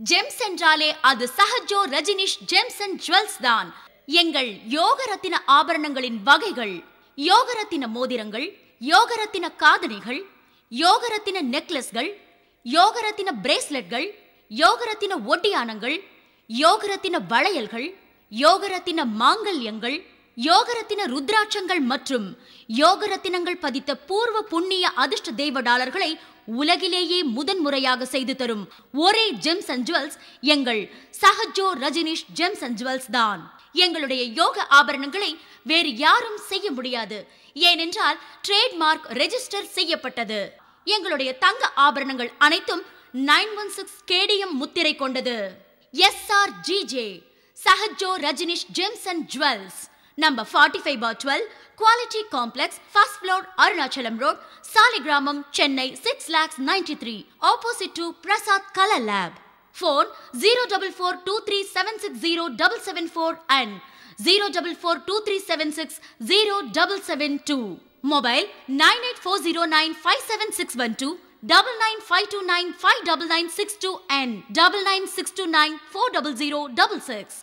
Gems என்றாலே அது Sahajo Rajinish gems and jewels தான். எங்கள் யோகரத்தின ஆபரணங்களின் வகைகள் யோகரத்தின மோதிரங்கள் யோகரத்தின காதணிகள் யோகரத்தின நெக்லஸ்கள் யோகரத்தின பிரேஸ்லெட்கள் யோகரத்தின ஒட்டியானங்கள் யோகரத்தின வளையல்கள் யோகரத்தின மாங்கல்யங்கள் யோகரத்தின ருத்ராட்சங்கள் மற்றும் யோகரத்தினங்கள் பதித்த பூர்வ புண்ணிய அதிர்ஷ்ட தெய்வ டாலர்களை உலகிலேயே முதன்முறையாக செய்து தரும் ஒரே ஜெம்ஸ் அண்ட் ஜுவல்ஸ் எங்கள் Sahajo Rajinish gems and jewels தான். எங்களுடைய யோக ஆபரணங்களை வேறு யாரும் செய்ய முடியாது. ஏனென்றால் ட்ரேட்மார்க் ரெஜிஸ்டர் செய்யப்பட்டது. எங்களுடைய தங்க ஆபரணங்கள் அனைத்தும் நைன் ஒன் சிக்ஸ் கேடிஎம் முத்திரை கொண்டது. S R G J Sahajo Rajinish gems and jewels. Number 45 bar 12 quality complex first floor Arunachalam road saligramam chennai 6 lakhs 93 opposite to prasad color lab phone 04423760774 and 04423760772 mobile 9840957612 double nine five two nine five double nine six two and double nine six two nine four double zero double six.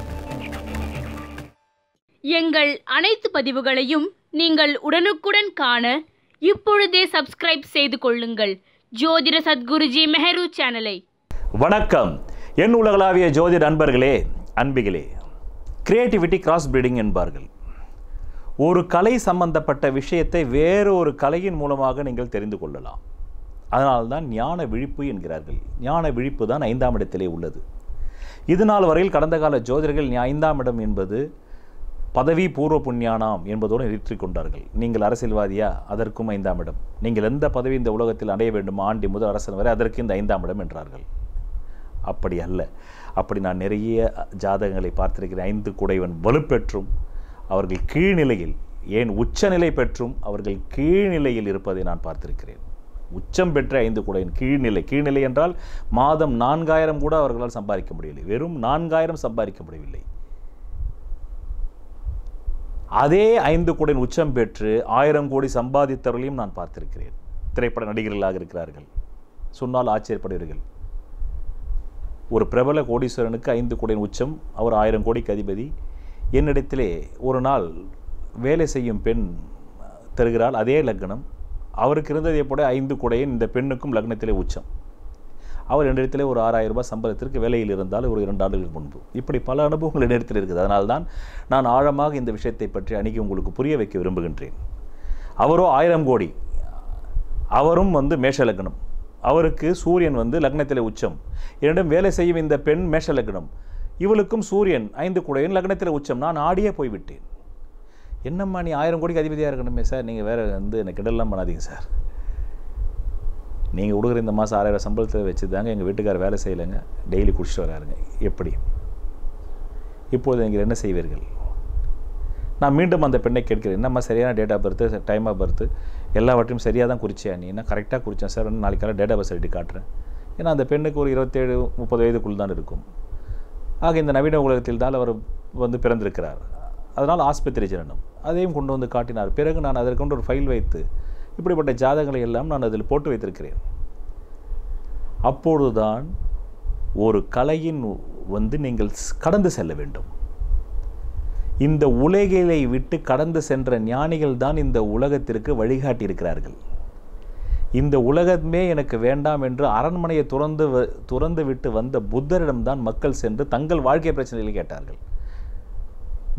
எங்கள் அனைத்து பதிவுகளையும் நீங்கள் உடனுக்குடன் காண இப்பொழுதே subscribe செய்து கொள்ளுங்கள். ஜோதிட சத்குருஜி மெஹரு சேனலை. வணக்கம். என் உலகளாவிய ஜோதிட நண்பர்களே அன்பிகளே. கிரியேட்டிவிட்டி கிராஸ் பிரீடிங் என்பார்கள். ஒரு கலை சம்பந்தப்பட்ட விஷயத்தை வேறு ஒரு கலையின் மூலமாக நீங்கள் தெரிந்து கொள்ளலாம். அதனால்தான் ஞான விழிப்பு என்கிறார்கள். ஞான விழிப்பு தான் ஐந்தாம் இடத்திலே உள்ளது. இது நாள் வரையில் கடந்த கால ஜோதிடர்கள் ஐந்தாம் இடம் என்பது பதவி பூர்வ புண்ணியானாம் என்பதோடு நிறுத்திக் கொண்டார்கள். நீங்கள் அரசியல்வாதியா? அதற்கும் ஐந்தாம் இடம். நீங்கள் எந்த பதவி இந்த உலகத்தில் அடைய வேண்டும் ஆண்டி முதல் அரசன் வரை அதற்கு இந்த ஐந்தாம் இடம் என்றார்கள். அப்படி அல்ல. அப்படி நான் நிறைய ஜாதகங்களை பார்த்திருக்கிறேன். ஐந்து குடைவன் வலுப்பெற்றும் அவர்கள் கீழ்நிலையில் ஏன் உச்சநிலை பெற்றும் அவர்கள் கீழ்நிலையில் இருப்பதை நான் பார்த்திருக்கிறேன். உச்சம் பெற்ற ஐந்து குடையின் கீழ்நிலை. கீழ்நிலை என்றால் மாதம் நான்காயிரம் கூட அவர்களால் சம்பாதிக்க முடியவில்லை. வெறும் நான்காயிரம் சம்பாதிக்க முடியவில்லை. அதே ஐந்து கோடியின் உச்சம் பெற்று ஆயிரம் கோடி சம்பாதித்தவர்களையும் நான் பார்த்திருக்கிறேன். திரைப்பட நடிகர்களாக இருக்கிறார்கள். சொன்னால் ஆச்சரியப்படுவீர்கள். ஒரு பிரபல கோடீஸ்வரனுக்கு ஐந்து கோடியின் உச்சம் அவர் ஆயிரம் கோடிக்கு அதிபதி. என்னிடத்திலே ஒரு நாள் வேலை செய்யும் பெண் தருகிறாள் அதே லக்னம். அவருக்கு இருந்ததை போல ஐந்து கொடையின் இந்த பெண்ணுக்கும் லக்னத்திலே உச்சம். அவர் என்னிடத்தில் ஒரு ஆறாயிரம் ரூபாய் சம்பளத்திற்கு வேலையில் இருந்தால் ஒரு இரண்டு ஆண்டுகளுக்கு முன்பு. இப்படி பல அனுபவங்கள் என்னிடத்தில் இருக்குது. அதனால்தான் நான் ஆழமாக இந்த விஷயத்தை பற்றி அணுகி உங்களுக்கு புரிய வைக்க விரும்புகின்றேன். அவரோ ஆயிரம் கோடி. அவரும் வந்து மேஷ லக்னம். அவருக்கு சூரியன் வந்து லக்னத்தில் உச்சம். என்னிடம் வேலை செய்யும் இந்த பெண் மேஷ லக்னம். இவளுக்கும் சூரியன் ஐந்து குடையின் லக்னத்தில் உச்சம். நான் ஆடியே போய்விட்டேன். என்னம்மா நீ ஆயிரம் கோடிக்கு அதிபதியாக இருக்கணுமே சார்? நீங்கள் வேறு வந்து எனக்கு கிடலாம் பண்ணாதீங்க சார். நீங்கள் கொடுக்குற இந்த மாதம் ஆறாயிரம் சம்பளத்தை வச்சு தாங்க எங்கள் வீட்டுக்கார வேலை செய்யலைங்க. டெய்லி குடிச்சிட்டு வராருங்க. எப்படி? இப்போது நீங்கள் என்ன செய்வீர்கள்? நான் மீண்டும் அந்த பெண்ணை கேட்கிறேன். என்னம்மா சரியான date of birth time of birth எல்லாவற்றையும் சரியாக தான் குறிச்சியா நீ? என்ன கரெக்டாக குறித்தேன் சார் நாளைக்கு காலை டேட் ஆஃப் பர்த் காட்டுறேன். ஏன்னா அந்த பெண்ணுக்கு ஒரு இருபத்தேழு முப்பது வயதுக்குள் தான் இருக்கும். ஆக இந்த நவீன உலகத்தில் தான் அவர் வந்து பிறந்திருக்கிறார். அதனால் ஆஸ்பத்திரி ஜனனம். அதையும் கொண்டு வந்து காட்டினார். பிறகு நான் அதற்கொண்டு ஒரு ஃபைல் வைத்து இப்படிப்பட்ட ஜாதகங்களை எல்லாம் நான் அதில் போட்டு வைத்திருக்கிறேன். அப்பொழுதுதான் ஒரு கலையின் வந்து நீங்கள் கடந்து செல்ல வேண்டும். இந்த உலகிலை விட்டு கடந்து சென்ற ஞானிகள் தான் இந்த உலகத்திற்கு வழிகாட்டி இருக்கிறார்கள். இந்த உலகமே எனக்கு வேண்டாம் என்று அரண்மனையை துறந்து வ- துறந்து விட்டு வந்த புத்தரிடம்தான் மக்கள் சென்று தங்கள் வாழ்க்கை பிரச்சனைகளை கேட்டார்கள்.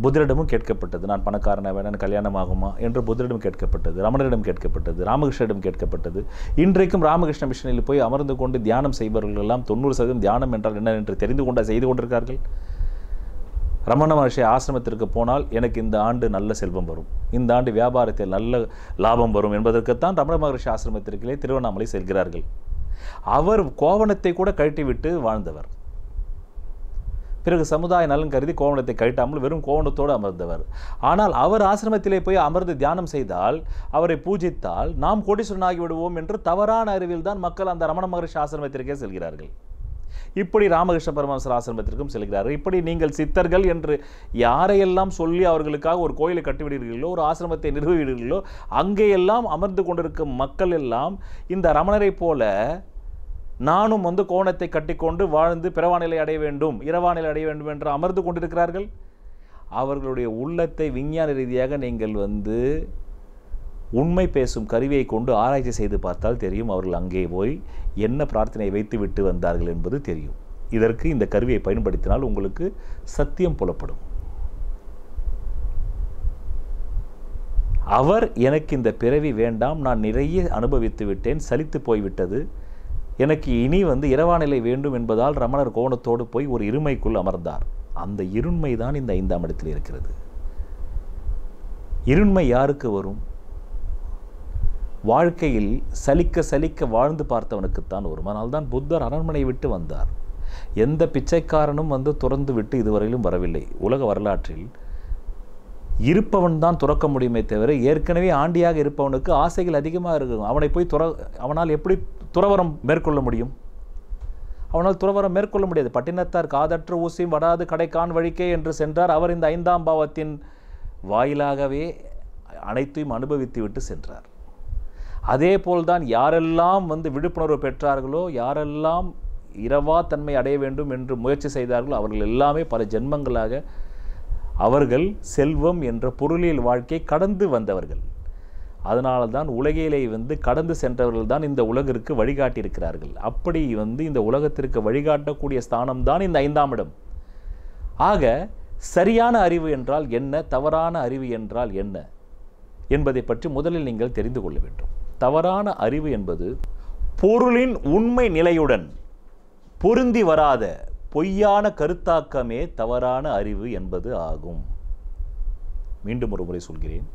புத்தரிடமும் கேட்கப்பட்டது. நான் பணக்காரனாக வேணும் கல்யாணம் ஆகுமா என்று புத்தரிடம் கேட்கப்பட்டது. ரமணரிடம் கேட்கப்பட்டது. ராமகிருஷ்ணரிடம் கேட்கப்பட்டது. இன்றைக்கும் ராமகிருஷ்ண மிஷனில் போய் அமர்ந்து கொண்டு தியானம் செய்பவர்கள் எல்லாம் தொண்ணூறு சதவீதம் தியானம் என்றால் என்ன என்று தெரிந்து கொண்ட செய்து கொண்டிருக்கார்கள்? ரமண மகர்ஷி ஆசிரமத்திற்கு போனால் எனக்கு இந்த ஆண்டு நல்ல செல்வம் வரும். இந்த ஆண்டு வியாபாரத்தில் நல்ல லாபம் வரும் என்பதற்குத்தான் ரமண மகர்ஷி ஆசிரமத்திற்கிலே திருவண்ணாமலை செல்கிறார்கள். அவர் கோவணத்தை கூட கழட்டிவிட்டு வாழ்ந்தவர். பிறகு சமுதாய நலன் கருதி கோவணத்தை கழட்டாமல் வெறும் கோவணத்தோடு அமர்ந்தவர். ஆனால் அவர் ஆசிரமத்திலே போய் அமர்ந்து தியானம் செய்தால் அவரை பூஜித்தால் நாம் கோடீஸ்வரனாகி விடுவோம் என்று தவறான அறிவில் தான் மக்கள் அந்த ரமண மகர்ஷி ஆசிரமத்திற்கே செல்கிறார்கள். இப்படி ராமகிருஷ்ண பரமஹம்சர் ஆசிரமத்திற்கும் செல்கிறார்கள் இப்படி நீங்கள் சித்தர்கள் என்று யாரையெல்லாம் சொல்லி அவர்களுக்காக ஒரு கோயிலை கட்டிவிடுகிறீர்களோ ஒரு ஆசிரமத்தை நிறுவுகிறீர்களோ அங்கேயெல்லாம் அமர்ந்து கொண்டிருக்கும் மக்கள் எல்லாம் இந்த ரமணரை போல நானும் வந்து கோணத்தை கட்டிக்கொண்டு வாழ்ந்து பிறவானிலை அடைய வேண்டும் இரவானிலை அடைய வேண்டும் என்று அமர்ந்து கொண்டிருக்கிறார்கள். அவர்களுடைய உள்ளத்தை விஞ்ஞான ரீதியாக நீங்கள் வந்து உண்மை பேசும் கருவியை கொண்டு ஆராய்ச்சி செய்து பார்த்தால் தெரியும் அவர்கள் அங்கே போய் என்ன பிரார்த்தனை வைத்து விட்டு வந்தார்கள் என்பது தெரியும். இதற்கு இந்த கருவியை பயன்படுத்தினால் உங்களுக்கு சத்தியம் புலப்படும். அவர் எனக்கு இந்த பிறவி வேண்டாம் நான் நிறைய அனுபவித்து விட்டேன் சலித்து போய்விட்டது. எனக்கு இனி வந்து இரவாநிலை வேண்டும் என்பதால் ரமணர் கோணத்தோடு போய் ஒரு இருமைக்குள் அமர்ந்தார். அந்த இருண்மை தான் இந்த ஐந்தாம் இடத்தில் இருக்கிறது. இருண்மை யாருக்கு வரும்? வாழ்க்கையில் சலிக்க சலிக்க வாழ்ந்து பார்த்தவனுக்குத்தான் வரும். அதனால்தான் புத்தர் அரண்மனை விட்டு வந்தார். எந்த பிச்சைக்காரனும் வந்து துறந்து விட்டு இதுவரையிலும் வரவில்லை. உலக வரலாற்றில் இருப்பவன் தான் துறக்க முடியுமே தவிர ஏற்கனவே ஆண்டியாக இருப்பவனுக்கு ஆசைகள் அதிகமாக இருக்கும். அவனை போய் துற அவனால் எப்படி துறவரம் மேற்கொள்ள முடியும்? அவனால் துறவரம் மேற்கொள்ள முடியாது. பட்டினத்தார் காதற்ற ஊசியும் வடாது கடைக்கான் வழிக்கே என்று சென்றார். அவர் இந்த ஐந்தாம் பாவத்தின் வாயிலாகவே அனைத்தையும் அனுபவித்து விட்டு சென்றார். அதே போல்தான் யாரெல்லாம் வந்து விழிப்புணர்வு பெற்றார்களோ யாரெல்லாம் இரவா தன்மை அடைய வேண்டும் என்று முயற்சி செய்தார்களோ அவர்கள் எல்லாமே பல ஜென்மங்களாக அவர்கள் செல்வம் என்ற பொருளியல் வாழ்க்கை கடந்து வந்தவர்கள். அதனால தான் உலகிலே வந்து கடந்து சென்றவர்கள் தான் இந்த உலகிற்கு வழிகாட்டியிருக்கிறார்கள். அப்படி வந்து இந்த உலகத்திற்கு வழிகாட்டக்கூடிய ஸ்தானம் தான் இந்த ஐந்தாம் இடம். ஆக சரியான அறிவு என்றால் என்ன? தவறான அறிவு என்றால் என்ன? என்பதை பற்றி முதலில் நீங்கள் தெரிந்து கொள்ள வேண்டும். தவறான அறிவு என்பது பொருளின் உண்மை நிலையுடன் பொருந்தி வராத பொய்யான கருத்தாக்கமே தவறான அறிவு என்பது ஆகும். மீண்டும் ஒரு முறை சொல்கிறேன்.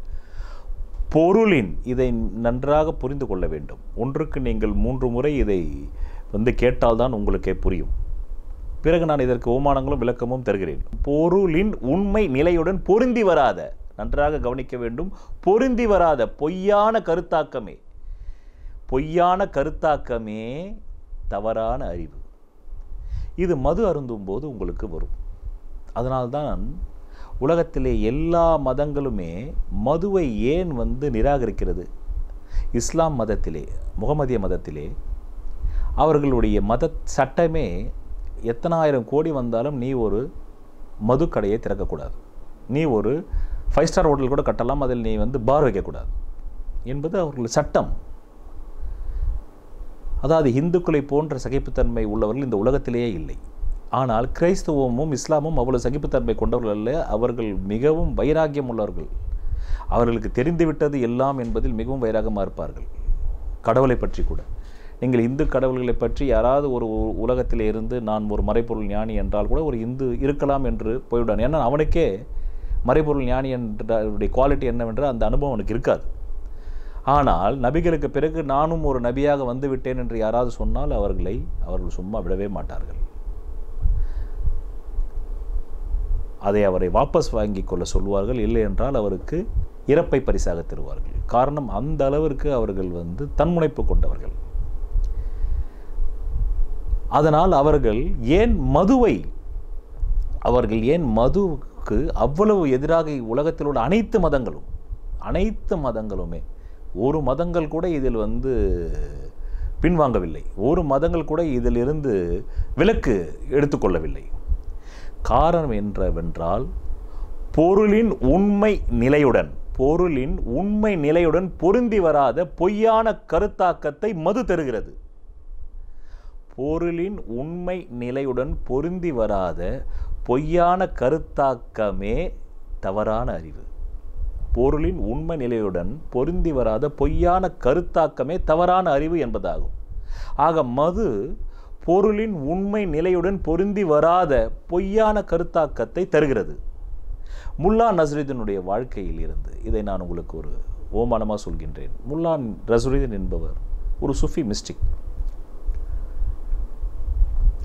பொருளின் இதை நன்றாக புரிந்து கொள்ள வேண்டும். ஒன்றுக்கு நீங்கள் மூன்று முறை இதை வந்து கேட்டால்தான் உங்களுக்கே புரியும். பிறகு நான் இதற்கு ஓமானங்களும் விளக்கமும் தருகிறேன். பொருளின் உண்மை நிலையுடன் பொருந்தி வராத நன்றாக கவனிக்க வேண்டும் பொருந்தி வராத பொய்யான கருத்தாக்கமே பொய்யான கருத்தாக்கமே தவறான அறிவு. இது மது அருந்தும் போது உங்களுக்கு வரும். அதனால்தான் உலகத்திலே எல்லா மதங்களுமே மதுவை ஏன் வந்து நிராகரிக்கிறது? இஸ்லாம் மதத்திலே முகமதிய மதத்திலே அவர்களுடைய மத சட்டமே எத்தனாயிரம் கோடி வந்தாலும் நீ ஒரு மது கடையை திறக்கக்கூடாது. நீ ஒரு ஃபைவ் ஸ்டார் ஹோட்டல் கூட கட்டலாம் அதில் நீ வந்து பார் வைக்கக்கூடாது. என்பது அவர்கள் சட்டம். அதாவது இந்துக்களை போன்ற சகிப்புத்தன்மை உள்ளவர்கள் இந்த உலகத்திலேயே இல்லை. ஆனால் கிறைஸ்தவமும் இஸ்லாமும் அவ்வளவு சகிப்புத்தன்மை கொண்டவர்கள் அல்ல அவர்கள் மிகவும் வைராகியம் உள்ளவர்கள். அவர்களுக்கு தெரிந்துவிட்டது எல்லாம் என்பதில் மிகவும் வைராகமாக இருப்பார்கள். கடவுளை பற்றி கூட. நீங்கள் இந்து கடவுள்களை பற்றி யாராவது ஒரு உலகத்தில் இருந்து நான் ஒரு மறைப்பொருள் ஞானி என்றால் கூட ஒரு இந்து இருக்கலாம் என்று போய்விடான். ஏன்னா அவனுக்கே மறைப்பொருள் ஞானி என்ற குவாலிட்டி என்னவென்று அந்த அனுபவம் அவனுக்கு இருக்காது. ஆனால் நபிகளுக்கு பிறகு நானும் ஒரு நபியாக வந்து விட்டேன் என்று யாராவது சொன்னால் அவர்களை அவர்கள் சும்மா விடவே மாட்டார்கள். அதை அவரை வாபஸ் வாங்கி கொள்ள சொல்வார்கள் இல்லை என்றால் அவருக்கு இறப்பை பரிசாக தருவார்கள். காரணம் அந்த அளவிற்கு அவர்கள் வந்து தன்முனைப்பு கொண்டவர்கள். அதனால் அவர்கள் ஏன் மதுவை அவர்கள் ஏன் மதுவுக்கு அவ்வளவு எதிராக உலகத்தில் உள்ள அனைத்து மதங்களும் அனைத்து மதங்களுமே ஒரு மதங்கள் கூட இதில் வந்து பின்வாங்கவில்லை. ஒரு மதங்கள் கூட இதிலிருந்து விலக்கு எடுத்துக்கொள்ளவில்லை. காரணம் என்றவென்றால் பொருளின் உண்மை நிலையுடன் பொருளின் உண்மை நிலையுடன் பொருந்தி வராத பொய்யான கருத்தாக்கத்தை மது தருகிறது. பொருளின் உண்மை நிலையுடன் பொருந்தி வராத பொய்யான கருத்தாக்கமே தவறான அறிவு. பொருளின் உண்மை நிலையுடன் பொருந்தி வராத பொய்யான கருத்தாக்கமே தவறான அறிவு என்பதாகும். ஆக மது பொருளின் உண்மை நிலையுடன் பொருந்தி வராத பொய்யான கருத்தாக்கத்தை தருகிறது. முல்லா நசருதீனுடைய வாழ்க்கையில் இருந்து இதை நான் உங்களுக்கு ஒரு ஓமானமாக சொல்கின்றேன். முல்லா நசருதீன் என்பவர் ஒரு சுஃபி மிஸ்டிக்.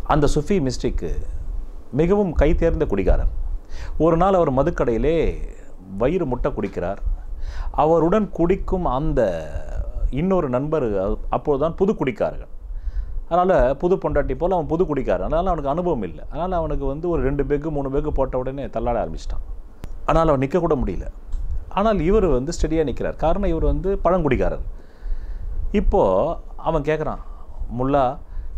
அந்த சுஃபி மிஸ்டிக்கு மிகவும் கைதேர்ந்த குடிகாரன். ஒரு நாள் அவர் மதுக்கடையிலே வயிறு முட்டை குடிக்கிறார். அவருடன் குடிக்கும் அந்த இன்னொரு நண்பர் அப்போதுதான் புது குடிக்காரர்கள். அதனால் புது பொண்டாட்டி போல் அவன் புது குடிக்காரன். அதனால் அவனுக்கு அனுபவம் இல்லை. அதனால் அவனுக்கு வந்து ஒரு ரெண்டு பேக்கு மூணு பேக்கு போட்ட உடனே தள்ளாட ஆரம்பிச்சிட்டான். ஆனால் அவன் நிற்க கூட முடியல. ஆனால் இவர் வந்து ஸ்டெடியாக நிற்கிறார் காரணம் இவர் வந்து பழங்குடிக்காரர் இப்போது அவன் கேட்குறான் முல்லா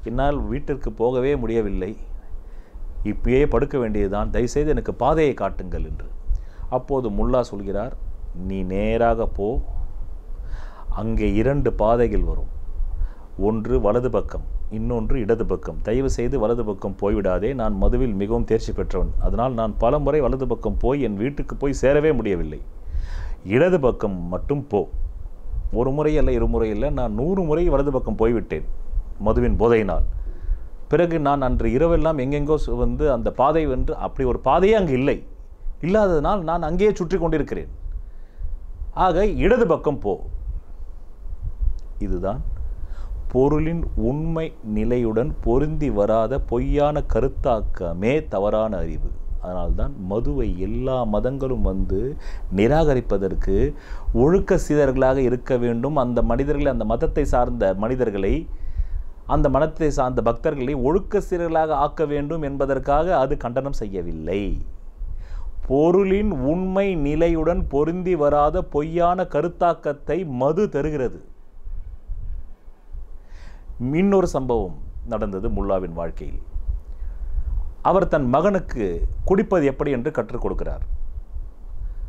என்னால் வீட்டிற்கு போகவே முடியவில்லை. இப்பயே படுக்க வேண்டியதுதான். தயவுசெய்து எனக்கு பாதையை காட்டுங்கள் என்று. அப்போது முல்லா சொல்கிறார் நீ நேராக போ. அங்கே இரண்டு பாதைகள் வரும். ஒன்று வலது பக்கம் இன்னொன்று இடது பக்கம். தயவு செய்து வலது பக்கம் போய்விடாதே. நான் மதுவில் மிகவும் தேர்ச்சி பெற்றவன். அதனால் நான் பல முறை வலது பக்கம் போய் என் வீட்டுக்கு போய் சேரவே முடியவில்லை. இடது பக்கம் மட்டும் போ. ஒரு முறை அல்ல இருமுறை இல்லை நான் நூறு முறை வலது பக்கம் போய்விட்டேன் மதுவின் போதையினால். பிறகு நான் அன்று இரவெல்லாம் எங்கெங்கோ வந்து அந்த பாதை வென்று அப்படி ஒரு பாதையே அங்கு இல்லை. இல்லாததனால் நான் அங்கேயே சுற்றி கொண்டிருக்கிறேன். ஆக இடது பக்கம் போ. இதுதான் பொருளின் உண்மை நிலையுடன் பொருந்தி வராத பொய்யான கருத்தாக்கமே தவறான அறிவு. அதனால்தான் மதுவை எல்லா மதங்களும் வந்து நிராகரிப்பதற்கு ஒழுக்க சீதர்களாக இருக்க வேண்டும். அந்த மனிதர்களை அந்த மதத்தை சார்ந்த மனிதர்களை அந்த மனத்தை சார்ந்த பக்தர்களை ஒழுக்க சீரர்களாக ஆக்க வேண்டும் என்பதற்காக அது கண்டனம் செய்யவில்லை. பொருளின் உண்மை நிலையுடன் பொருந்தி வராத பொய்யான கருத்தாக்கத்தை மது தருகிறது. இன்னொரு சம்பவம் நடந்தது முல்லாவின் வாழ்க்கையில். அவர் தன் மகனுக்கு குடிப்பது எப்படி என்று கற்றுக் கொடுக்கிறார்.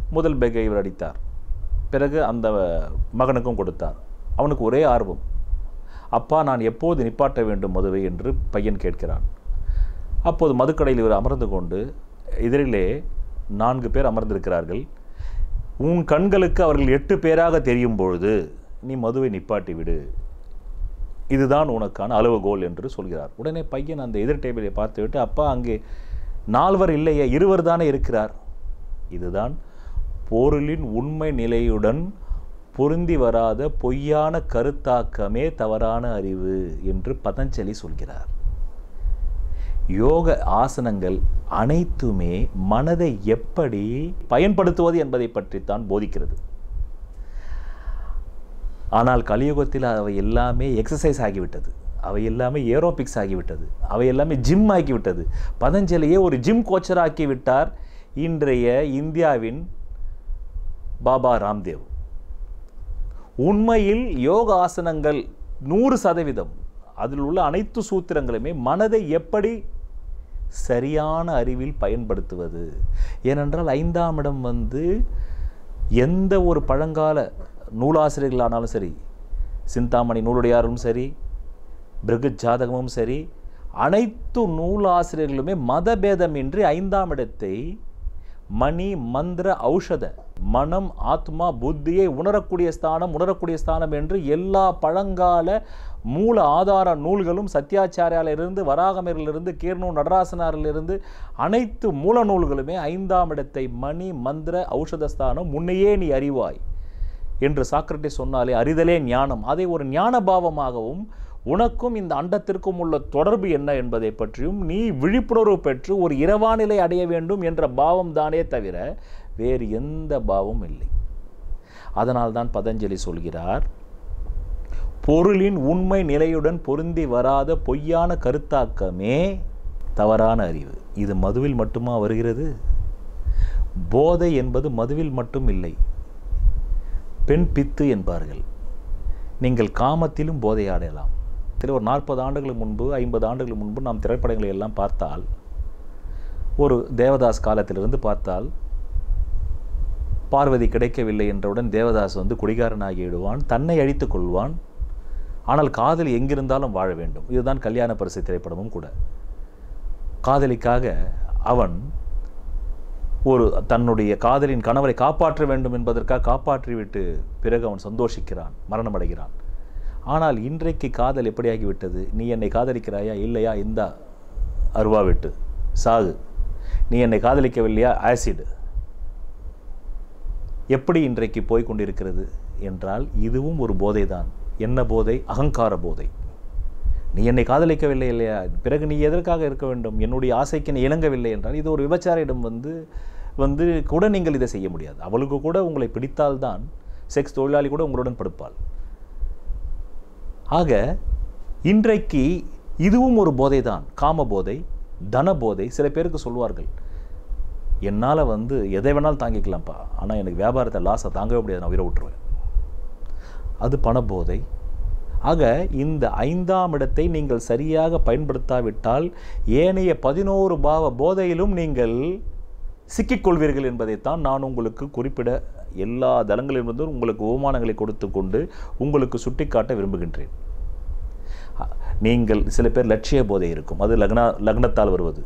முதல் பெகை இவர் அடித்தார். பிறகு அந்த மகனுக்கும் கொடுத்தார். அவனுக்கு ஒரே ஆர்வம் அப்பா நான் எப்போது நிப்பாட்ட வேண்டும் மதுவை? என்று பையன் கேட்கிறான். அப்போது மதுக்கடையில் இவர் அமர்ந்து கொண்டு எதிரிலே நான்கு பேர் அமர்ந்திருக்கிறார்கள். உன் கண்களுக்கு அவர்கள் எட்டு பேராக தெரியும் பொழுது நீ மதுவை நிப்பாட்டி விடு. இதுதான் உனக்கான அளவுகோல் என்று சொல்கிறார். உடனே பையன் அந்த எதிர் டேபிளை பார்த்துவிட்டு அப்பா அங்கே நால்வர் இல்லையே இருவர் தானே இருக்கிறார். இதுதான் பொருளின் உண்மை நிலையுடன் பொருந்தி வராத பொய்யான கருத்தாக்கமே தவறான அறிவு என்று பதஞ்சலி சொல்கிறார். யோக ஆசனங்கள் அனைத்துமே மனதை எப்படி பயன்படுத்துவது என்பதை பற்றித்தான் போதிக்கிறது. ஆனால் கலியுகத்தில் அவை எல்லாமே எக்ஸசைஸ் ஆகிவிட்டது. அவை எல்லாமே ஏரோபிக்ஸ் ஆகிவிட்டது. அவை எல்லாமே ஜிம் ஆகிவிட்டது. பதஞ்சலியே ஒரு ஜிம் கோச்சர் ஆக்கி விட்டார் இன்றைய இந்தியாவின் பாபா ராம்தேவ். உண்மையில் யோக ஆசனங்கள் நூறு சதவீதம். அதில் உள்ள அனைத்து சூத்திரங்களுமே மனதை எப்படி சரியான அறிவில் பயன்படுத்துவது. ஏனென்றால் ஐந்தாம் இடம் வந்து எந்த ஒரு பழங்கால நூலாசிரியர்களானாலும் சரி சிந்தாமணி நூலுடையாரும் சரி பிருகத் ஜாதகமும் சரி அனைத்து நூலாசிரியர்களுமே மதபேதமின்றி ஐந்தாம் இடத்தை மணி மந்திர ஔஷத மனம் ஆத்மா புத்தியை உணரக்கூடிய ஸ்தானம் உணரக்கூடிய ஸ்தானம் என்று எல்லா பழங்கால மூல ஆதார நூல்களும் சத்யாச்சாரியாலிருந்து வராகமரிலிருந்து கீர்ணு நடராசனாரிலிருந்து அனைத்து மூல நூல்களுமே ஐந்தாம் இடத்தை மணி மந்திர ஔஷதஸ்தானம் முன்னையே நீ அறிவாய் என்று சாக்ரட்டி சொன்னாலே அறிதலே ஞானம். அதை ஒரு ஞான பாவமாகவும் உனக்கும் இந்த அண்டத்திற்கும் உள்ள தொடர்பு என்ன என்பதை பற்றியும் நீ விழிப்புணர்வு பெற்று ஒரு இரவானிலை அடைய வேண்டும் என்ற பாவம் தானே தவிர வேறு எந்த பாவம் இல்லை. அதனால்தான் பதஞ்சலி சொல்கிறார் பொருளின் உண்மை நிலையுடன் பொருந்தி வராத பொய்யான கருத்தாக்கமே தவறான அறிவு. இது மதுவில் மட்டுமா வருகிறது? போதை என்பது மதுவில் மட்டும் இல்லை. பெண் பித்து என்பார்கள். நீங்கள் காமத்திலும் போதை அடையலாம். ஒரு நாற்பது ஆண்டுகளுக்கு முன்பு ஐம்பது ஆண்டுகளுக்கு முன்பு நாம் திரைப்படங்களை எல்லாம் பார்த்தால் ஒரு தேவதாஸ் காலத்திலிருந்து பார்த்தால் பார்வதி கிடைக்கவில்லை என்றவுடன் தேவதாஸ் வந்து குடிகாரனாகி விடுவான் தன்னை அழித்துக் கொள்வான் ஆனால் காதலி எங்கிருந்தாலும் வாழ வேண்டும். இதுதான் கல்யாண பரிசு திரைப்படமும் கூட. காதலிக்காக அவன் ஒரு தன்னுடைய காதலின் கணவரை காப்பாற்ற வேண்டும் என்பதற்காக காப்பாற்றிவிட்டு பிறகு அவன் சந்தோஷிக்கிறான் மரணமடைகிறான். ஆனால் இன்றைக்கு காதல் எப்படியாகிவிட்டது? நீ என்னை காதலிக்கிறாயா? இல்லையா? இந்த அருவா விட்டு. சாகு. நீ என்னை காதலிக்கவில்லையா? ஆசிடு. எப்படி இன்றைக்கு போய்க்கொண்டிருக்கிறது என்றால் இதுவும் ஒரு போதைதான். என்ன போதை? அகங்கார போதை. நீ என்னை காதலிக்கவில்லை இல்லையா? பிறகு நீ எதற்காக இருக்க வேண்டும்? என்னுடைய ஆசைக்கு நீ இணங்கவில்லை என்றால் இது ஒரு விபச்சாரியிடம் வந்து வந்து கூட நீங்கள் இதை செய்ய முடியாது. அவளுக்கு கூட உங்களை பிடித்தால்தான் செக்ஸ் தொழிலாளி கூட உங்களுடன் படுப்பாள். ஆக இன்றைக்கு இதுவும் ஒரு போதை தான் காம போதை தன போதை சில பேருக்கு சொல்வார்கள். என்னால் வந்து எதை வேணாலும் தாங்கிக்கலாம்ப்பா. ஆனால் எனக்கு வியாபாரத்தை லாஸை தாங்கவே முடியாது. நான் உயிரை விட்டுருவேன். அது பணபோதை. ஆக இந்த ஐந்தாம் இடத்தை நீங்கள் சரியாக பயன்படுத்தாவிட்டால் ஏனைய பதினோரு பாவ போதையிலும் நீங்கள் சிக்கிக்கொள்வீர்கள் என்பதைத்தான் நான் உங்களுக்கு குறிப்பிட எல்லா தளங்களிலிருந்தும் உங்களுக்கு உபமானங்களை கொடுத்து கொண்டு உங்களுக்கு சுட்டிக்காட்ட விரும்புகின்றேன். நீங்கள் சில பேர் லட்சிய போதை இருக்கும். அது லக்னா லக்னத்தால் வருவது.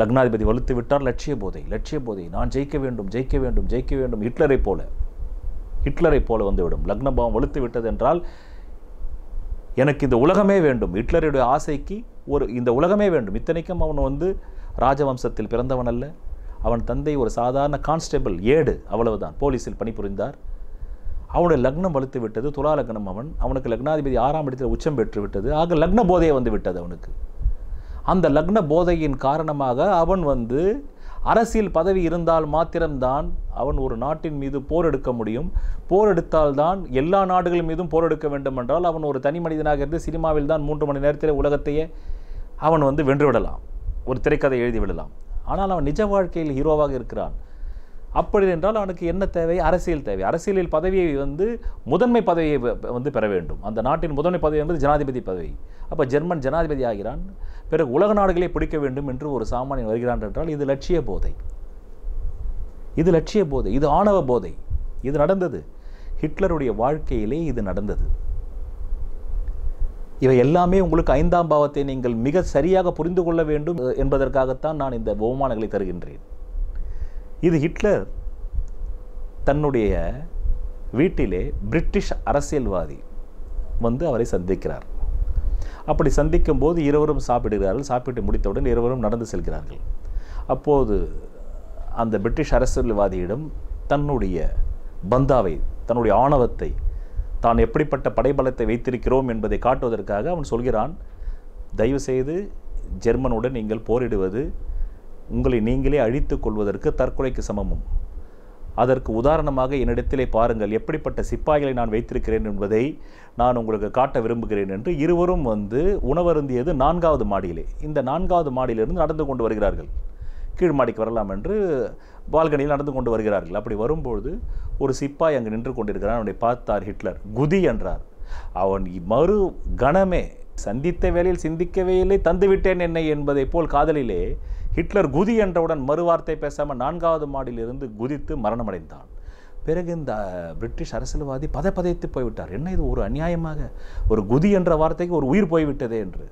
லக்னாதிபதி வலுத்து விட்டார் லட்சிய போதை லட்சிய போதை. நான் ஜெயிக்க வேண்டும் ஜெயிக்க வேண்டும் ஜெயிக்க வேண்டும் ஹிட்லரை போல. ஹிட்லரை போல வந்துவிடும். லக்னபாவம் வலுத்து விட்டது என்றால் எனக்கு இந்த உலகமே வேண்டும். ஹிட்லருடைய ஆசைக்கு ஒரு இந்த உலகமே வேண்டும். இத்தனைக்கும் அவன் வந்து ராஜவம்சத்தில் பிறந்தவன் அல்ல. அவன் தந்தை ஒரு சாதாரண கான்ஸ்டபிள் ஏடு அவ்வளவுதான். போலீஸில் பணிபுரிந்தார். அவனுடைய லக்னம் வலுத்து விட்டது துலா லக்னம் அவன். அவனுக்கு லக்னாதிபதி ஆறாம் இடத்தில் உச்சம் பெற்று விட்டது. ஆக லக்ன போதையை வந்து விட்டது அவனுக்கு. அந்த லக்ன போதையின் காரணமாக அவன் வந்து அரசியல் பதவி இருந்தால் மாத்திரம்தான் அவன் ஒரு நாட்டின் மீது போர் எடுக்க முடியும். போர் எடுத்தால்தான் எல்லா நாடுகள் மீதும் போர் எடுக்க வேண்டும் என்றால் அவன் ஒரு தனி மனிதனாக இருந்து சினிமாவில் தான் மூன்று மணி நேரத்தில் உலகத்தையே அவன் வந்து வென்றுவிடலாம் ஒரு திரைக்கதை எழுதி விடலாம். ஆனால் அவன் நிஜ வாழ்க்கையில் ஹீரோவாக இருக்கிறான். அப்படி என்றால் அவனுக்கு என்ன தேவை? அரசியல் தேவை. அரசியலில் பதவியை வந்து முதன்மை பதவியை வந்து பெற வேண்டும். அந்த நாட்டின் முதன்மை பதவி என்பது ஜனாதிபதி பதவி. அப்போ ஜெர்மன் ஜனாதிபதி ஆகிறான். பிறகு உலக நாடுகளே பிடிக்க வேண்டும் என்று ஒரு சாமானியன் வருகிறான் என்றால் இது லட்சிய போதை. இது லட்சிய போதை. இது ஆணவ போதை. இது நடந்தது. ஹிட்லருடைய வாழ்க்கையிலே இது நடந்தது. இவை எல்லாமே உங்களுக்கு ஐந்தாம் பாவத்தை நீங்கள் மிக சரியாக புரிந்து கொள்ள வேண்டும் என்பதற்காகத்தான் நான் இந்த பகுமானங்களை தருகின்றேன். இது ஹிட்லர் தன்னுடைய வீட்டிலே பிரிட்டிஷ் அரசியல்வாதி வந்து அவரை சந்திக்கிறார். அப்படி சந்திக்கும் போது இருவரும் சாப்பிடுகிறார்கள். சாப்பிட்டு முடித்தவுடன் இருவரும் நடந்து செல்கிறார்கள். அப்போது அந்த பிரிட்டிஷ் அரசியல்வாதியிடம் தன்னுடைய பந்தாவை தன்னுடைய ஆணவத்தை தான் எப்படிப்பட்ட படைபலத்தை வைத்திருக்கிறோம் என்பதை காட்டுவதற்காக அவன் சொல்கிறான் தயவுசெய்து ஜெர்மனுடன் நீங்கள் போரிடுவது உங்களை நீங்களே அழித்துக் கொள்வதற்கு தற்கொலைக்கு சமமும். அதற்கு உதாரணமாக என்னிடத்திலே பாருங்கள் எப்படிப்பட்ட சிப்பாய்களை நான் வைத்திருக்கிறேன் என்பதை நான் உங்களுக்கு காட்ட விரும்புகிறேன் என்று இருவரும் வந்து உணவருந்தியது நான்காவது மாடியிலே. இந்த நான்காவது மாடியிலிருந்து நடந்து கொண்டு வருகிறார்கள். கீழ் மாடிக்கு வரலாம் என்று பால்கனியில் நடந்து கொண்டு வருகிறார்கள். அப்படி வரும்பொழுது ஒரு சிப்பாய் அங்கு நின்று கொண்டிருக்கிறான். அவனை பார்த்தார் ஹிட்லர் குதி என்றார். அவன் மறு கணமே சந்தித்த வேளையில் சிந்திக்கவே இல்லை தந்துவிட்டேன் என்னை என்பதைப் போல் காதலிலே ஹிட்லர் குதி என்றவுடன் மறுவார்த்தை பேசாமல் நான்காவது மாடியிலிருந்து குதித்து மரணமடைந்தான் பிறகு இந்த பிரிட்டிஷ் அரசியல்வாதி பதப்பதைத்து போய்விட்டார். என்ன இது? ஒரு அநியாயமாக? ஒரு குதி என்ற வார்த்தைக்கு ஒரு உயிர் போய்விட்டதே என்று.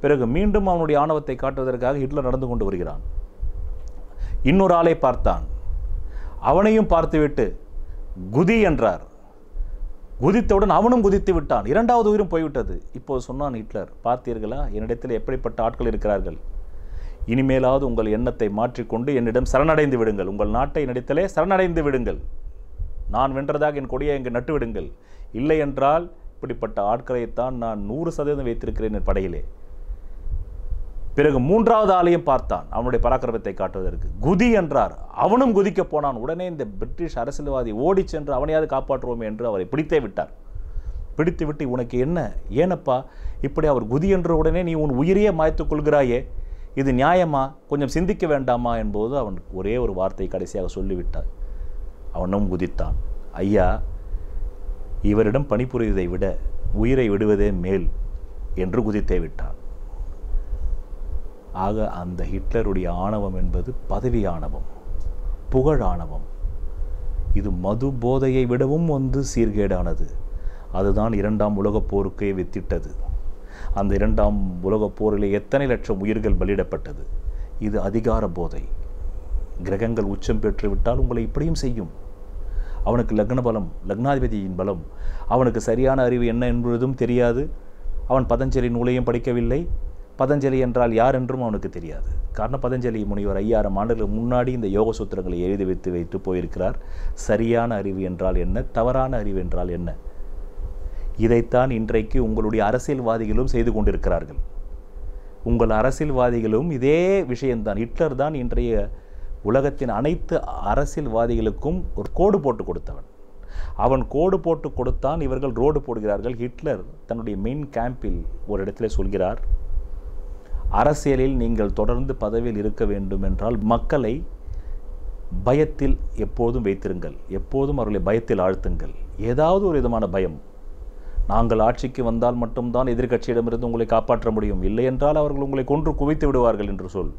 பிறகு மீண்டும் அவனுடைய ஆணவத்தை காட்டுவதற்காக ஹிட்லர் நடந்து கொண்டு வருகிறான். இன்னொரு ஆளை பார்த்தான். அவனையும் பார்த்துவிட்டு குதி என்றார். குதித்தவுடன் அவனும் குதித்து விட்டான். இரண்டாவது உயிரும் போய்விட்டது. இப்போது சொன்னான் ஹிட்லர் பார்த்தீர்களா? என்னிடத்தில் எப்படிப்பட்ட ஆட்கள் இருக்கிறார்கள்? இனிமேலாவது உங்கள் எண்ணத்தை மாற்றிக்கொண்டு என்னிடம் சரணடைந்து விடுங்கள். உங்கள் நாட்டை நடித்தலே சரணடைந்து விடுங்கள். நான் வென்றதாக என் கொடியை இங்கு நட்டு விடுங்கள் இல்லை என்றால் இப்படிப்பட்ட ஆட்களைத்தான் நான் நூறு சதவீதம் வைத்திருக்கிறேன் என் படையிலே. பிறகு மூன்றாவது ஆலையும் பார்த்தான். அவனுடைய பராக்கிரமத்தை காட்டுவதற்கு. குதி என்றார். அவனும் குதிக்க போனான். உடனே இந்த பிரிட்டிஷ் அரசியல்வாதி ஓடிச் சென்று அவனையாவது காப்பாற்றுவோம் என்று அவரை பிடித்தே விட்டார். பிடித்து விட்டு உனக்கு என்ன? ஏனப்பா? இப்படி அவர் குதி என்ற உடனே நீ உன் உயிரையே மாய்த்துக் கொள்கிறாயே. இது நியாயமா? கொஞ்சம் சிந்திக்க வேண்டாமா? என்போது அவன் ஒரே ஒரு வார்த்தை கடைசியாக சொல்லிவிட்டார் அவனும் குதித்தான். ஐயா இவரிடம் பணிபுரிவதை விட உயிரை விடுவதே மேல் என்று குதித்தே விட்டான். ஆக அந்த ஹிட்லருடைய ஆணவம் என்பது பதவி ஆணவம் புகழ் ஆணவம் இது மது போதையை விடவும் வந்து சீர்கேடானது. அதுதான் இரண்டாம் உலகப் போருக்கே வித்திட்டது. அந்த இரண்டாம் உலகப் போரில் எத்தனை லட்சம் உயிர்கள் பலியிடப்பட்டது? இது அதிகார போதை. கிரகங்கள் உச்சம் பெற்று விட்டால் உங்களை இப்படியும் செய்யும். அவனுக்கு லக்ன பலம் லக்னாதிபதியின் பலம். அவனுக்கு சரியான அறிவு என்ன என்பதும் தெரியாது. அவன் பதஞ்சலி நூலையும் படிக்கவில்லை. பதஞ்சலி என்றால் யார் என்றும் அவனுக்கு தெரியாது. காரணம் பதஞ்சலி முனிவர் ஐயாயிரம் ஆண்டுகளுக்கு முன்னாடி இந்த யோக சூத்திரங்களை எழுதி வைத்து வைத்து போயிருக்கிறார். சரியான அறிவு என்றால் என்ன? தவறான அறிவு என்றால் என்ன? இதைத்தான் இன்றைக்கு உங்களுடைய அரசியல்வாதிகளும் செய்து கொண்டிருக்கிறார்கள். உங்கள் அரசியல்வாதிகளும் இதே விஷயம்தான். ஹிட்லர் தான் இன்றைய உலகத்தின் அனைத்து அரசியல்வாதிகளுக்கும் ஒரு கோடு போட்டு கொடுத்தவன். அவன் கோடு போட்டு கொடுத்தான் இவர்கள் ரோடு போடுகிறார்கள். ஹிட்லர் தன்னுடைய மெயின் கேம்பில் ஒரு இடத்துல சொல்கிறார் அரசியலில் நீங்கள் தொடர்ந்து பதவியில் இருக்க வேண்டும் என்றால் மக்களை பயத்தில் எப்போதும் வைத்திருங்கள். எப்போதும் அவர்களை பயத்தில் ஆழ்த்துங்கள். ஏதாவது ஒரு விதமான பயம் நாங்கள் ஆட்சிக்கு வந்தால் மட்டும்தான் எதிர்க்கட்சியிடமிருந்து உங்களை காப்பாற்ற முடியும். இல்லை என்றால் அவர்கள் உங்களை கொன்று குவித்து விடுவார்கள் என்று சொல்.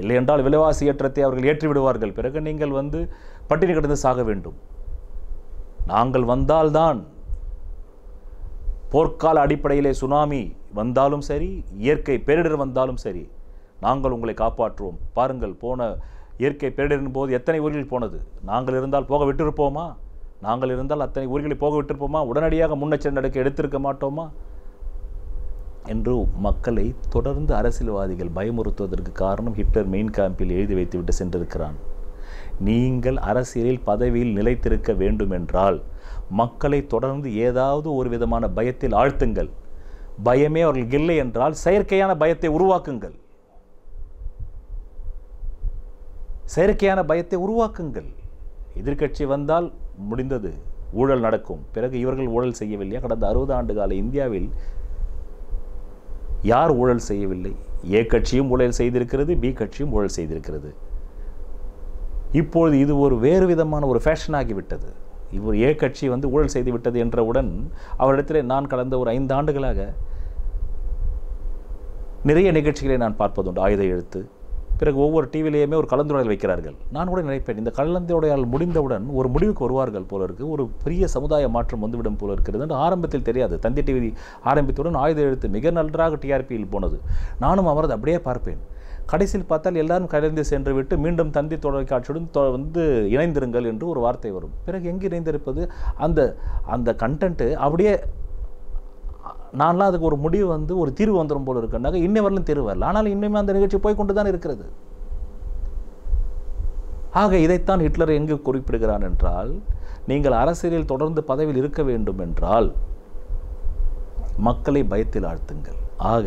இல்லை என்றால் விலைவாசி ஏற்றத்தை அவர்கள் ஏற்றி விடுவார்கள். பிறகு நீங்கள் வந்து பட்டினி கிடந்து சாக வேண்டும். நாங்கள் வந்தால்தான் போர்க்கால அடிப்படையிலே சுனாமி வந்தாலும் சரி இயற்கை பேரிடர் வந்தாலும் சரி நாங்கள் உங்களை காப்பாற்றுவோம். பாருங்கள் போன இயற்கை பேரிடரின் போது எத்தனை ஊர்கள் போனது? நாங்கள் இருந்தால் போக விட்டிருப்போமா? நாங்கள் இருந்தால் அத்தனை ஊர்களை போக விட்டிருப்போமா? உடனடியாக முன்னெச்சரிக்கை நடக்க எடுத்திருக்க மாட்டோமா? என்று மக்களை தொடர்ந்து அரசியல்வாதிகள் பயமுறுத்துவதற்கு காரணம் ஹிட்லர் மெயின் கேம்பில் எழுதி வைத்துவிட்டு சென்றிருக்கிறான். நீங்கள் அரசியலில் பதவியில் நிலைத்திருக்க வேண்டுமென்றால் மக்களை தொடர்ந்து ஏதாவது ஒரு விதமான பயத்தில் ஆழ்த்துங்கள். பயமே அவர்களுக்கு இல்லை என்றால் செயற்கையான பயத்தை உருவாக்குங்கள். செயற்கையான பயத்தை உருவாக்குங்கள். எதிர்க்கட்சி வந்தால் முடிந்தது. ஊழல் நடக்கும். பிறகு இவர்கள் ஊழல் செய்யவில்லையா? கடந்த அறுபது ஆண்டு கால இந்தியாவில் யார் ஊழல் செய்யவில்லை? ஏ கட்சியும் ஊழல் செய்திருக்கிறது பி கட்சியும் ஊழல் செய்திருக்கிறது. இப்பொழுது இது ஒரு வேறு விதமான ஒரு ஃபேஷன் ஆகிவிட்டது. இவர் ஏ கட்சி வந்து ஊழல் செய்து விட்டது என்றவுடன் அவரிடத்தில் நான் கடந்த ஒரு ஐந்து ஆண்டுகளாக நிறைய நிகழ்ச்சிகளை நான் பார்ப்பதுண்டு. ஆயுத எழுத்து பிறகு ஒவ்வொரு டிவிலேயுமே ஒரு கலந்துரையாடல் வைக்கிறார்கள். நான் கூட நினைப்பேன் இந்த கலந்துரையாடல் முடிந்தவுடன் ஒரு முடிவுக்கு வருவார்கள் போல இருக்கு ஒரு பெரிய சமுதாய மாற்றம் வந்துவிடும் போல இருக்கிறது என்று ஆரம்பத்தில் தெரியாது. தந்தி டிவி ஆரம்பித்தவுடன் ஆயுத எழுத்து மிக நன்றாக டிஆர்பியில் போனது. நானும் அவரது அப்படியே பார்ப்பேன். கடைசியில் பார்த்தால் எல்லாரும் கலந்து சென்று விட்டு மீண்டும் தந்தி தொலைக்காட்சியுடன் வந்து இணைந்திருங்கள் என்று ஒரு வார்த்தை வரும். பிறகு எங்கே இணைந்திருப்பது? அந்த அந்த கண்டென்ட்டு அப்படியே நான்லாம் அதுக்கு ஒரு முடிவு வந்து ஒரு தீர்வு வந்துடும் போல இருக்குன்னாக்க இன்னை வரலும் தீர்வு வரல. ஆனால் இன்னுமே அந்த நிகழ்ச்சி போய் கொண்டு தான் இருக்கிறது. ஆக இதைத்தான் ஹிட்லர் எங்கு குறிப்பிடுகிறான் என்றால் நீங்கள் அரசியலில் தொடர்ந்து பதவியில் இருக்க வேண்டும் என்றால் மக்களை பயத்தில் ஆழ்த்துங்கள். ஆக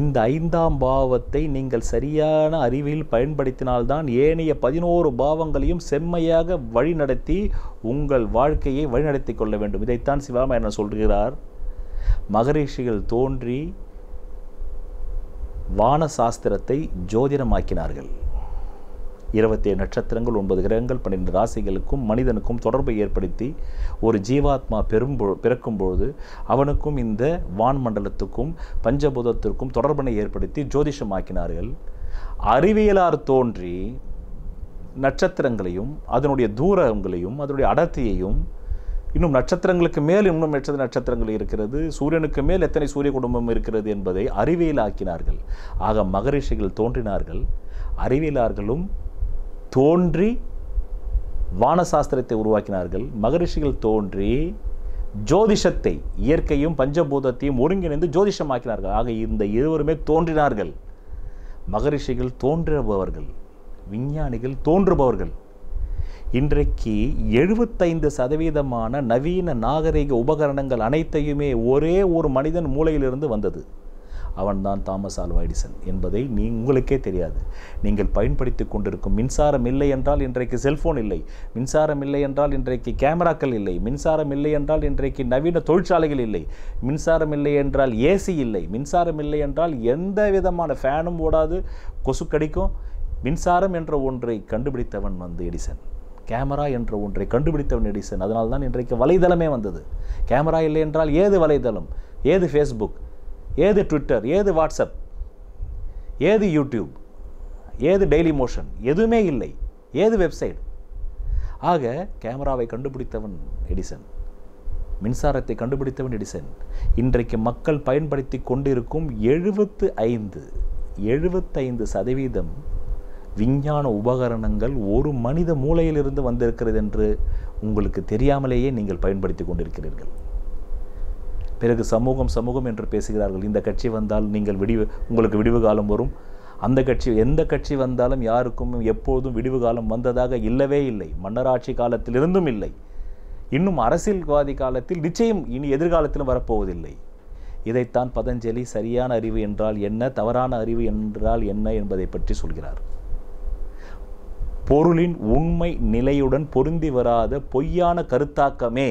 இந்த ஐந்தாம் பாவத்தை நீங்கள் சரியான அறிவில் பயன்படுத்தினால்தான் ஏனைய பதினோரு பாவங்களையும் செம்மையாக வழிநடத்தி உங்கள் வாழ்க்கையை வழிநடத்தி கொள்ள வேண்டும். இதைத்தான் சிவாமயனர் சொல்கிறார். மகரிஷிகள் தோன்றி வான சாஸ்திரத்தை ஜோதிடமாக்கினார்கள். இருபத்தேழு நட்சத்திரங்கள் ஒன்பது கிரகங்கள் பன்னிரெண்டு ராசிகளுக்கும் மனிதனுக்கும் தொடர்பை ஏற்படுத்தி ஒரு ஜீவாத்மா பெரும் பிறக்கும்பொழுது அவனுக்கும் இந்த வான்மண்டலத்துக்கும் பஞ்சபூதத்திற்கும் தொடர்பினை ஏற்படுத்தி ஜோதிஷமாக்கினார்கள். அறிவியலார் தோன்றி நட்சத்திரங்களையும் அதனுடைய தூரங்களையும் அதனுடைய அடர்த்தியையும் இன்னும் நட்சத்திரங்களுக்கு மேல் இன்னும் எத்தனை நட்சத்திரங்கள் இருக்கிறது? சூரியனுக்கு மேல் எத்தனை சூரிய குடும்பம் இருக்கிறது என்பதை அறிவியலாக்கினார்கள். ஆக மகரிஷிகள் தோன்றினார்கள். அறிவியலார்களும் தோன்றி வானசாஸ்திரத்தை உருவாக்கினார்கள். மகரிஷிகள் தோன்றி ஜோதிஷத்தை இயற்கையும் பஞ்சபூதத்தையும் ஒருங்கிணைந்து ஜோதிஷமாக்கினார்கள். ஆக இந்த இருவருமே தோன்றினார்கள். மகரிஷிகள் தோன்றுபவர்கள் விஞ்ஞானிகள் தோன்றுபவர்கள். இன்றைக்கு எழுபத்தைந்து சதவீதமான நவீன நாகரிக உபகரணங்கள் அனைத்தையுமே ஒரே ஒரு மனிதன் மூளையிலிருந்து வந்தது. அவன்தான் தாமஸ் ஆல்வா எடிசன் என்பதை நீ உங்களுக்கே தெரியாது. நீங்கள் பயன்படுத்தி கொண்டிருக்கும் மின்சாரம் இல்லை என்றால் இன்றைக்கு செல்ஃபோன் இல்லை. மின்சாரம் இல்லை என்றால் இன்றைக்கு கேமராக்கள் இல்லை. மின்சாரம் இல்லை என்றால் இன்றைக்கு நவீன தொழிற்சாலைகள் இல்லை. மின்சாரம் இல்லை என்றால் ஏசி இல்லை. மின்சாரம் இல்லை என்றால் எந்த விதமான ஃபேனும் ஓடாது கொசு கடிக்கும் மின்சாரம் என்ற ஒன்றை கண்டுபிடித்தவன் வந்து எடிசன். கேமரா என்ற ஒன்றை கண்டுபிடித்தவன் எடிசன் அதனால தான் இன்றைக்கு வலைதளமே வந்தது. கேமரா இல்லை என்றால் ஏது வலைதளம்? ஏது ஃபேஸ்புக் ஏது ட்விட்டர் ஏது வாட்ஸ்அப் ஏது யூடியூப் ஏது டெய்லி மோஷன் எதுவுமே இல்லை. ஏது வெப்சைட் ஆக கேமராவை கண்டுபிடித்தவன் எடிசன் மின்சாரத்தை கண்டுபிடித்தவன் எடிசன் இன்றைக்கு மக்கள் பயன்படுத்தி கொண்டிருக்கும் எழுபத்து ஐந்து எழுபத்தைந்து சதவீதம் விஞ்ஞான உபகரணங்கள் ஒரு மனித மூளையிலிருந்து வந்திருக்கிறது என்று உங்களுக்கு தெரியாமலேயே நீங்கள் பயன்படுத்தி கொண்டிருக்கிறீர்கள். பிறகு சமூகம் சமூகம் என்று பேசுகிறார்கள். இந்த கட்சி வந்தால் நீங்கள் விடிவு உங்களுக்கு விடிவு காலம் வரும். அந்த கட்சி எந்த கட்சி வந்தாலும் யாருக்கும் எப்போதும் விடிவு காலம் வந்ததாக இல்லவே இல்லை. மன்னராட்சி காலத்திலிருந்தும் இல்லை. இன்னும் அரசியல்வாதி காலத்தில் நிச்சயம் இனி எதிர்காலத்திலும் வரப்போவதில்லை. இதைத்தான் பதஞ்சலி சரியான அறிவு என்றால் என்ன தவறான அறிவு என்றால் என்ன என்பதை பற்றி சொல்கிறார். பொருளின் உண்மை நிலையுடன் பொருந்தி வராத பொய்யான கருத்தாக்கமே.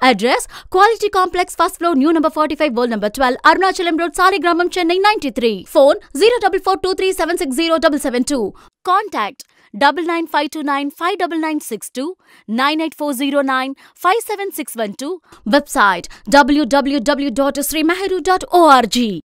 Address Quality Complex, first floor, new number 45, world number 12, Arunachalam Road, Saligramam, Chennai 93. Phone 2 Contact 99529 99469 Website www.srimahiru.org